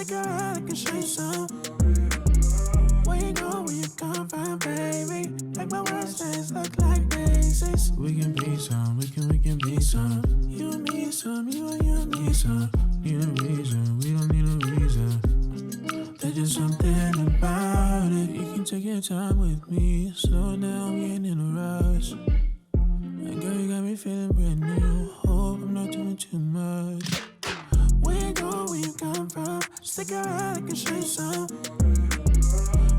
Stick around, I can show you some. Where you go, where you come from, baby? Make my look like daisies. We can be some, we can, we can be some. You and me some, you and you and me some. Stick around, I can show you some.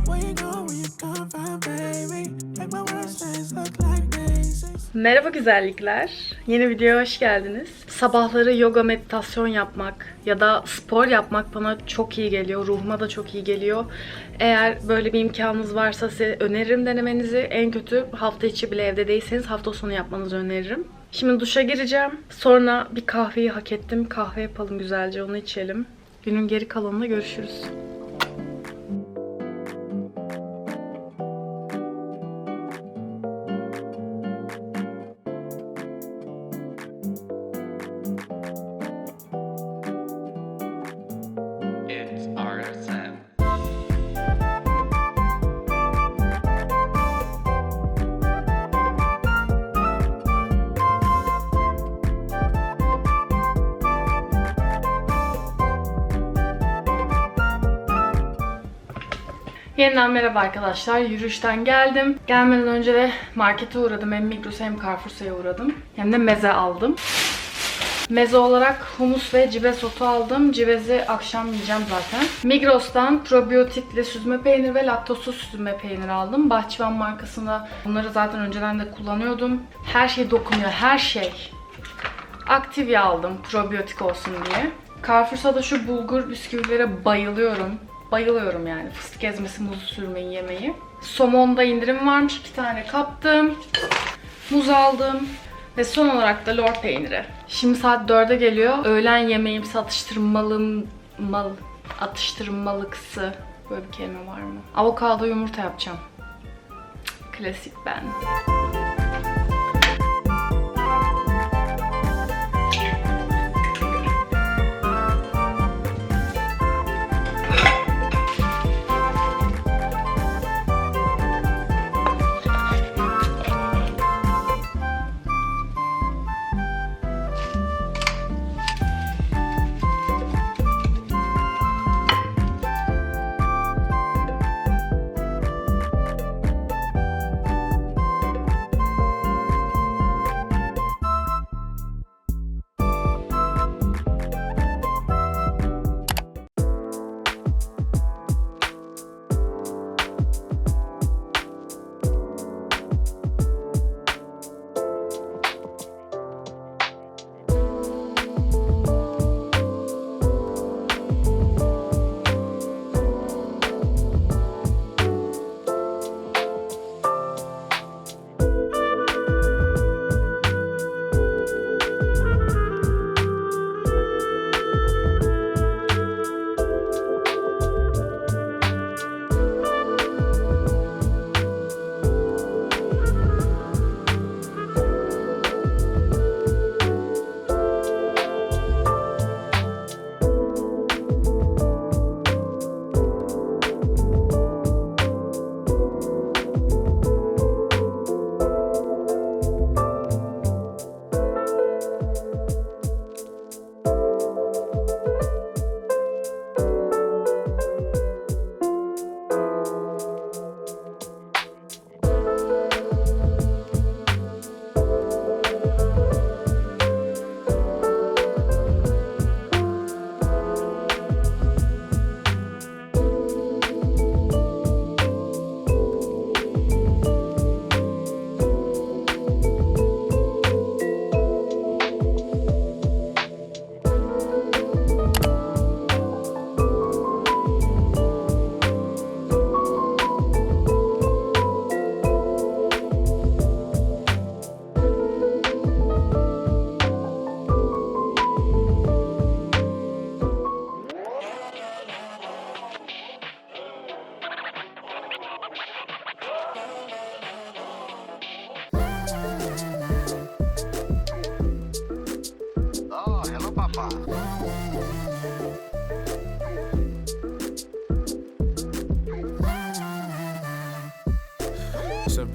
Where you go, where you come from, baby? Make my words dance look like daisies. Merhaba güzellikler. Yeni videoya hoş geldiniz. Sabahları yoga meditasyon yapmak ya da spor yapmak bana çok iyi geliyor. Ruhuma da çok iyi geliyor. Eğer böyle bir imkanınız varsa size öneririm denemenizi. En kötü hafta içi bile evde değilseniz hafta sonu yapmanızı öneririm. Şimdi duşa gireceğim. Sonra bir kahveyi hak ettim. Kahve yapalım güzelce onu içelim. Günün geri kalanında görüşürüz. Yeniden merhaba arkadaşlar. Yürüyüşten geldim. Gelmeden önce de markete uğradım. Hem Migros'a hem Carrefour''a uğradım. Hem de meze aldım. Meze olarak humus ve cibez otu aldım. Cibezi akşam yiyeceğim zaten. Migros'tan probiyotikli süzme peynir ve laktozsuz süzme peynir aldım. Bahçıvan markasında bunları zaten önceden de kullanıyordum. Her şey dokunuyor, her şey. Activia aldım probiyotik olsun diye. Carrefour'sa da şu bulgur bisküvilere bayılıyorum. Bayılıyorum yani. Fıstık ezmesi, muz sürmeyi yemeyi. Somonda indirim varmış. iki tane kaptım. Muz aldım. Ve son olarak da lor peyniri. Şimdi saat 4'e geliyor. Öğlen yemeğimsi atıştırmalım... Mal, atıştırmalıksı. Böyle bir kelime var mı? Avokado yumurta yapacağım. Klasik ben.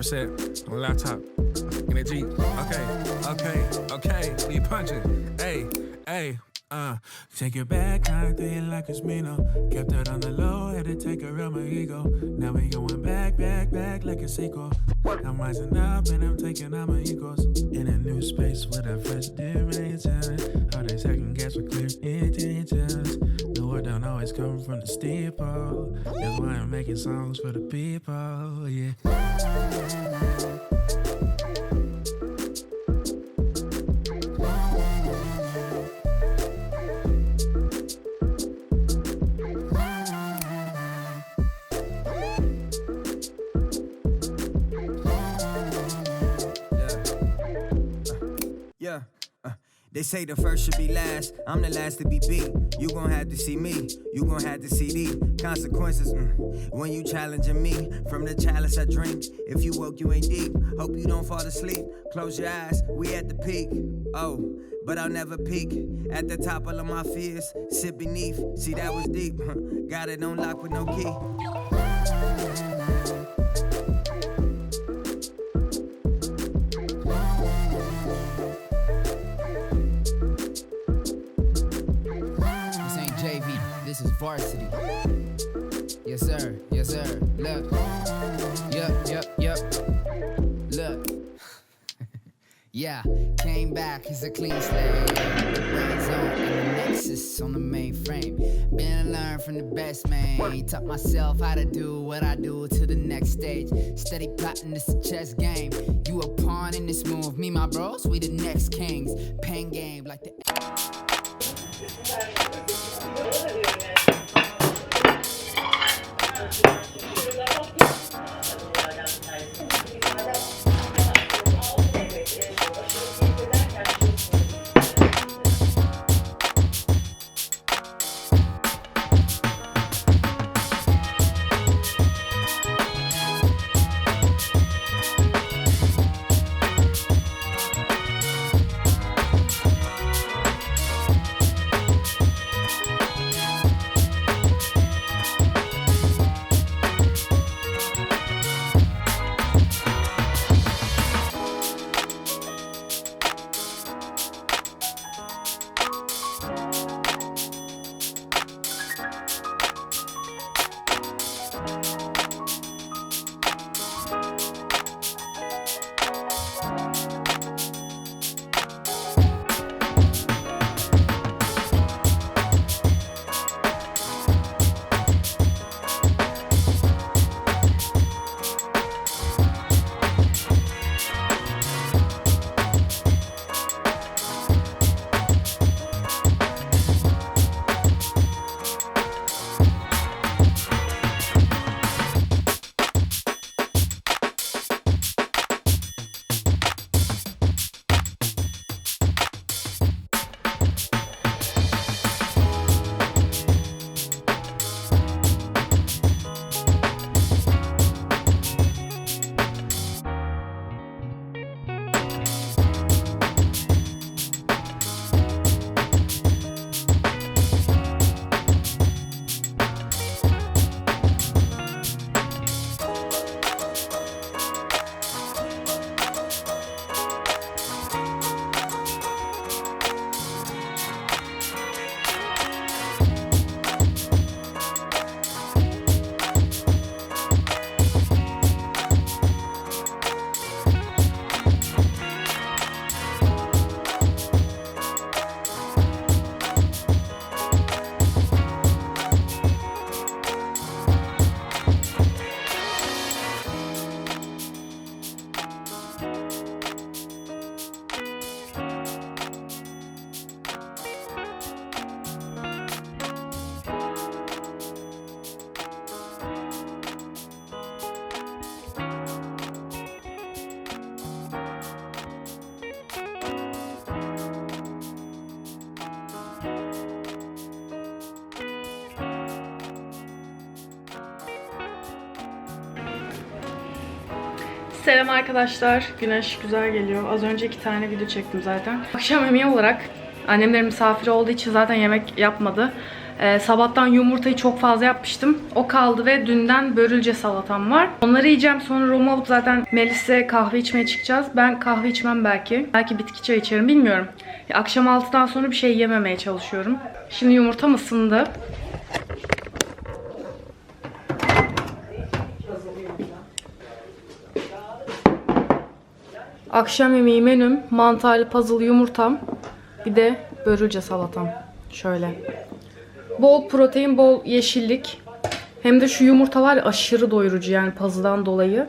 Percent on laptop. In a Jeep. Okay, okay, okay. We punching. Hey, hey. Uh, take it back, kind thing like it's me. Kept it on the low, had to take out my ego. Now we going back, back, back like a sequel. I'm rising up and I'm taking out my egos. In a new space with a fresh dimension. Come from the steeple. That's why I'm making songs for the people. Yeah. They say the first should be last. I'm the last to be beat. You gon' have to see me. You gon' have to see the consequences mm, when you challenging me. From the chalice I drink. If you woke, you ain't deep. Hope you don't fall asleep. Close your eyes. We at the peak. Oh, but I'll never peak. At the top of all my fears, sit beneath. See that was deep. Got it on lock with no key. Varsity. Yes, sir. Yes, sir. Look. Yup, yup, yup. Look. yeah, came back as a clean slate. Brains on the Nexus on the mainframe. Been learned from the best man. Taught myself how to do what I do to the next stage. Steady plotting this chess game. You a pawn in this move. Me, my bros, we the next kings. Pen game like the Selam arkadaşlar. Güneş güzel geliyor. Az önce iki tane video çektim zaten. Akşam yemeği olarak annemlerin misafiri olduğu için zaten yemek yapmadı. Ee, sabahtan yumurtayı çok fazla yapmıştım. O kaldı ve dünden börülce salatam var. Onları yiyeceğim sonra Roma alıp zaten Melis'e kahve içmeye çıkacağız. Ben kahve içmem belki. Belki bitki çay içerim bilmiyorum. Ya, akşam 6'dan sonra bir şey yememeye çalışıyorum. Şimdi yumurtam ısındı. Akşam yemeği menüm mantarlı puzzle yumurtam. Bir de börülce salatam. Şöyle. Bol protein, bol yeşillik. Hem de şu yumurta var ya aşırı doyurucu yani puzzle'dan dolayı.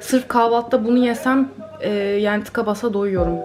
Sırf kahvaltıda bunu yesem e, yani tıka basa doyuyorum.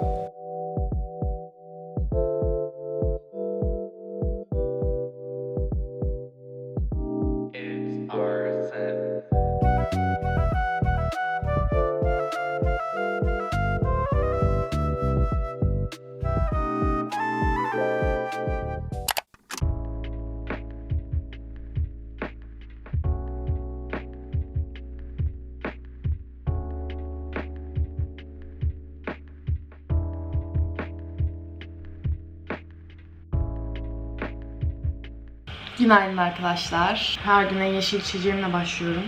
Günaydın arkadaşlar. Her güne yeşil içeceğimle başlıyorum.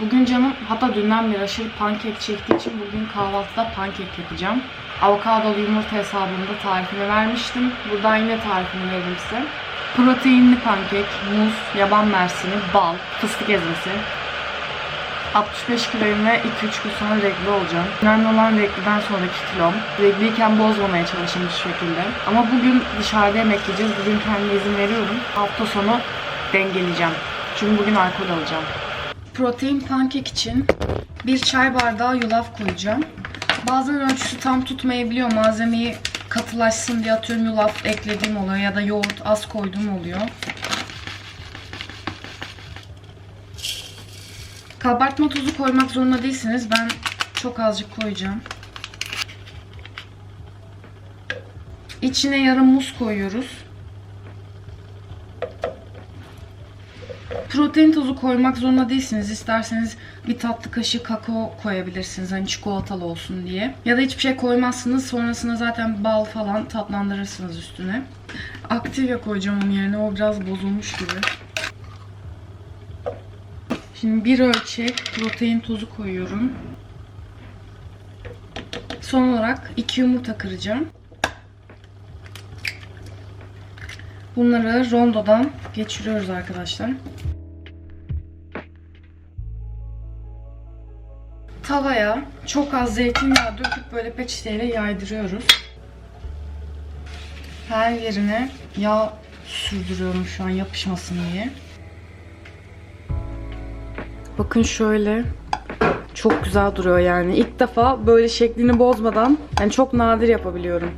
Bugün canım hatta dünden beri aşırı pankek çektiği için bugün kahvaltıda pankek yapacağım. Avokadolu yumurta hesabında tarifini vermiştim. Buradan yine tarifini veririm. Proteinli pankek, muz, yaban mersini, bal, fıstık ezmesi. 65 kiloyum ve 2-3 gün sonra regl olacağım. Önemli olan regliden sonraki kilom. Regliyken bozmamaya çalışın bir şekilde. Ama bugün dışarıda yemek yiyeceğiz. Bugün kendime izin veriyorum. Hafta sonu dengeleyeceğim. Çünkü bugün alkol alacağım. Protein pankek için bir çay bardağı yulaf koyacağım. Bazen ölçüsü tam tutmayabiliyor. Malzemeyi katılaşsın diye atıyorum yulaf eklediğim oluyor ya da yoğurt az koyduğum oluyor. Kabartma tozu koymak zorunda değilsiniz. Ben çok azıcık koyacağım. İçine yarım muz koyuyoruz. Protein tozu koymak zorunda değilsiniz. İsterseniz bir tatlı kaşığı kakao koyabilirsiniz. Hani çikolatalı olsun diye. Ya da hiçbir şey koymazsınız. Sonrasında zaten bal falan tatlandırırsınız üstüne. Activia koyacağım onun yerine. O biraz bozulmuş gibi. Şimdi bir ölçek protein tozu koyuyorum. Son olarak iki yumurta kıracağım. Bunları rondodan geçiriyoruz arkadaşlar. Tavaya çok az zeytinyağı döküp böyle peçeteyle yaydırıyoruz. Her yerine yağ sürdürüyorum şu an yapışmasın diye. Bakın şöyle. Çok güzel duruyor yani. İlk defa böyle şeklini bozmadan yani çok nadir yapabiliyorum.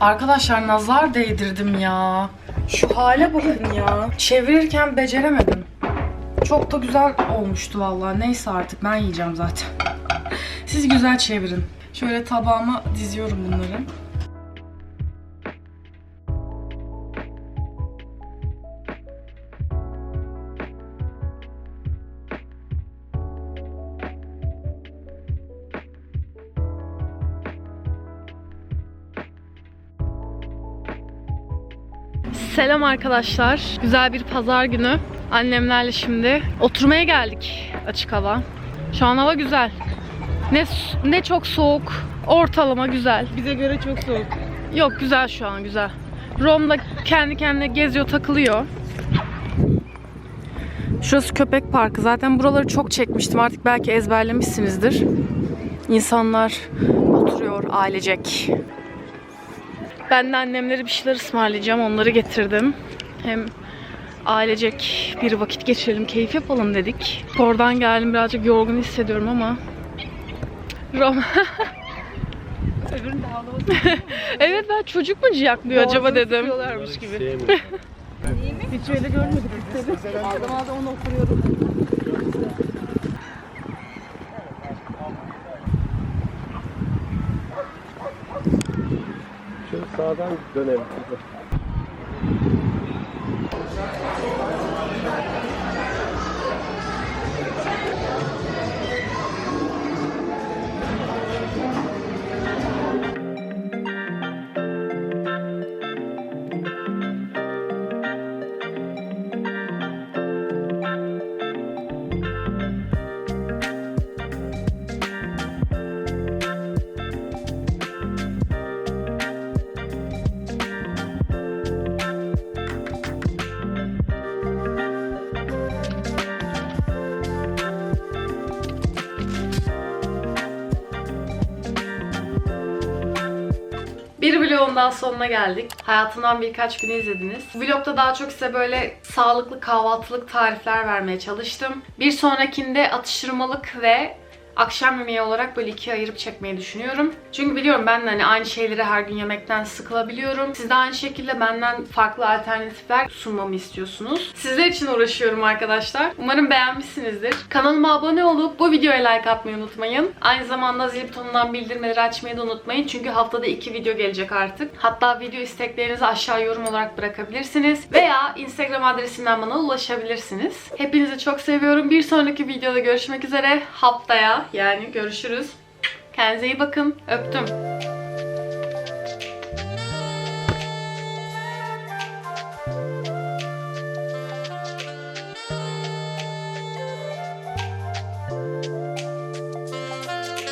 Arkadaşlar nazar değdirdim ya. Şu hale bakın ya. Çevirirken beceremedim. Çok da güzel olmuştu vallahi. Neyse artık ben yiyeceğim zaten. Siz güzel çevirin. Şöyle tabağıma diziyorum bunları. Selam arkadaşlar. Güzel bir pazar günü. Annemlerle şimdi oturmaya geldik açık hava. Şu an hava güzel. Ne ne çok soğuk, ortalama güzel. Bize göre çok soğuk. Yok güzel şu an güzel. Rom'da kendi kendine geziyor, takılıyor. Şurası köpek parkı. Zaten buraları çok çekmiştim. Artık belki ezberlemişsinizdir. İnsanlar oturuyor ailecek. Ben de annemlere bir şeyler ısmarlayacağım. Onları getirdim. Hem ailecek bir vakit geçirelim, keyif yapalım dedik. Oradan geldim birazcık yorgun hissediyorum ama. Rom. evet ben çocuk mu ciyaklıyor acaba dedim. gibi. Hiç öyle görmedik. Aldım aldım onu oturuyorum. Sağdan dönelim. Bir vlogun daha sonuna geldik. Hayatımdan birkaç günü izlediniz. Bu vlogda daha çok size böyle sağlıklı kahvaltılık tarifler vermeye çalıştım. Bir sonrakinde atıştırmalık ve akşam yemeği olarak böyle ikiye ayırıp çekmeyi düşünüyorum. Çünkü biliyorum ben de hani aynı şeyleri her gün yemekten sıkılabiliyorum. Siz de aynı şekilde benden farklı alternatifler sunmamı istiyorsunuz. Sizler için uğraşıyorum arkadaşlar. Umarım beğenmişsinizdir. Kanalıma abone olup bu videoya like atmayı unutmayın. Aynı zamanda zil butonundan bildirimleri açmayı da unutmayın. Çünkü haftada iki video gelecek artık. Hatta video isteklerinizi aşağı yorum olarak bırakabilirsiniz. Veya Instagram adresimden bana ulaşabilirsiniz. Hepinizi çok seviyorum. Bir sonraki videoda görüşmek üzere. Haftaya yani görüşürüz. Kendinize iyi bakın. Öptüm.